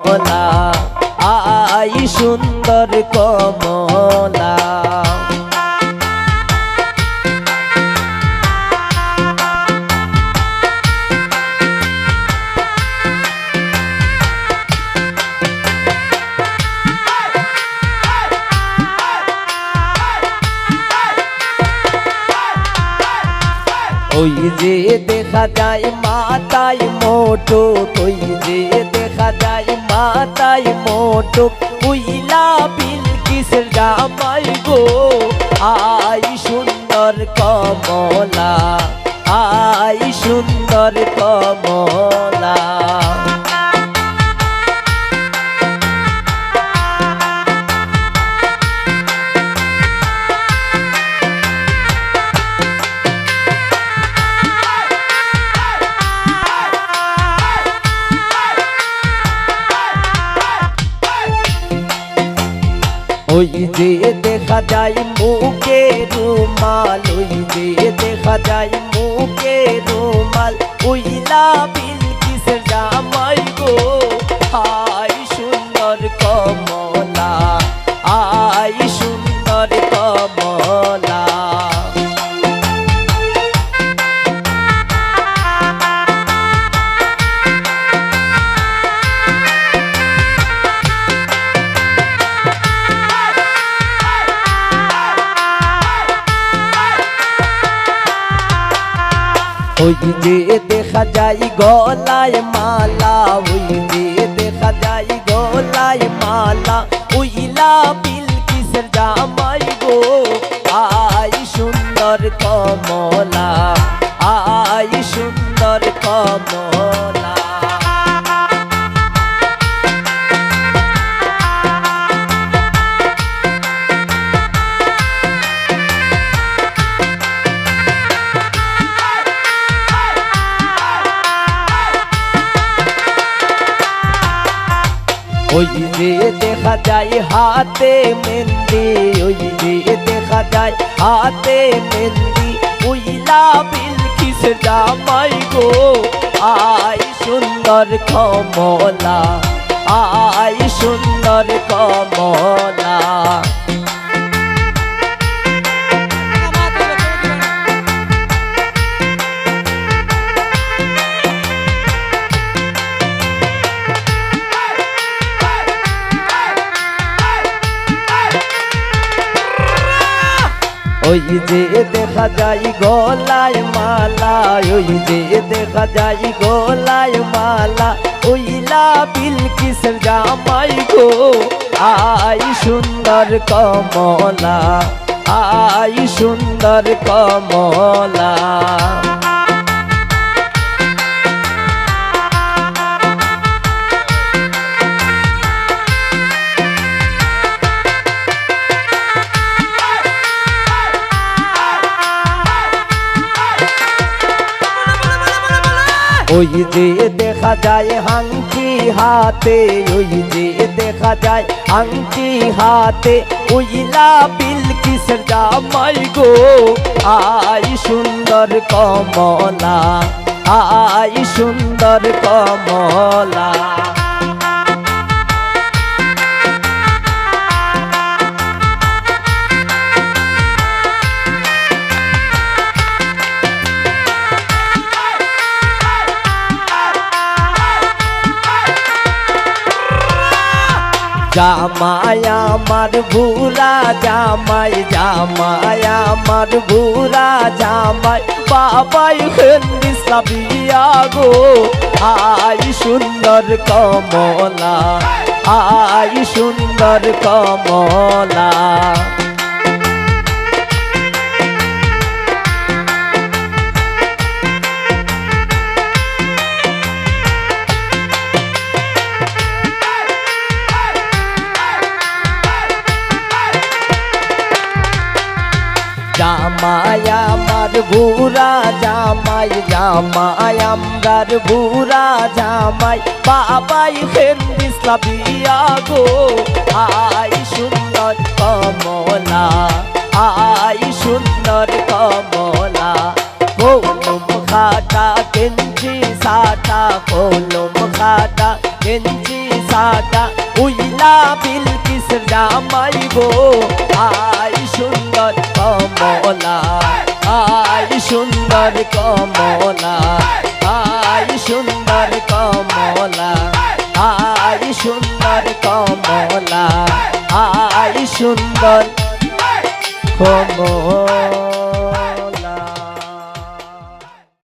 কমলা। I সুন্দর কমলা। ওই যে দেখা যায় মাতাই মোটো ওই যে যায় মাতাই মোটো উইলা বিলকিসের জামাই গো আই সুন্দর কমলা আই সুন্দর কমলা ওই যে দেখা যায় মুখে রুমাল ওই যে দেখা যায় মুখে রুমাল উইলা ওই যে দেখা যাই গলায় মালা ওই যে দেখা যাই গলায় মালা। উইলা বিলকিসের জামাই গো? আই সুন্দর কমলা, আই সুন্দর কমলা। ওই যে দেখা যায় হাতে মেহেন্দি, ওই যে দেখা যায় হাতে মেহেন্দি। উইলা বিলকিস জামাই গো? আই সুন্দর কমলা, আই সুন্দর কমলা। ওই যে দেখা যাই গলায় মালা, ওই যে দেখা যাই গলায় মালা ওইলা বিলকিসের জামাই গো? আই সুন্দর কমলা, আই সুন্দর কমলা। ওই যে দেখা যায় হাঙ্কি হাতে, ওই যে দেখা যায় হাঙ্কি হাতে উইলা বিলকিসের জামাই গো? আই সুন্দর কমলা, আই সুন্দর কমলা। জামাই আমার ভুলা, জামাই জামাই আমার ভুলা, জামাই বাবাই হেন্দি সাবিয়া গো আই সুন্দর কমলা, আই সুন্দর কমলা। জামাই আমার বুড়া, জামাই জামাই আমরার বুড়া, জামাই বাবাই হেন্দি সাবিয়া গো। আই সুন্দর কমলা, আই সুন্দর কমলা, কলম খাটা কেঞ্চি সাটা কলম খাটা গেঞ্জি সাটা উইলা বিল কিসের জামাই গো। I Kamala. আই সুন্দর কমলা আই সুন্দর কমলা আই সুন্দর কমলা।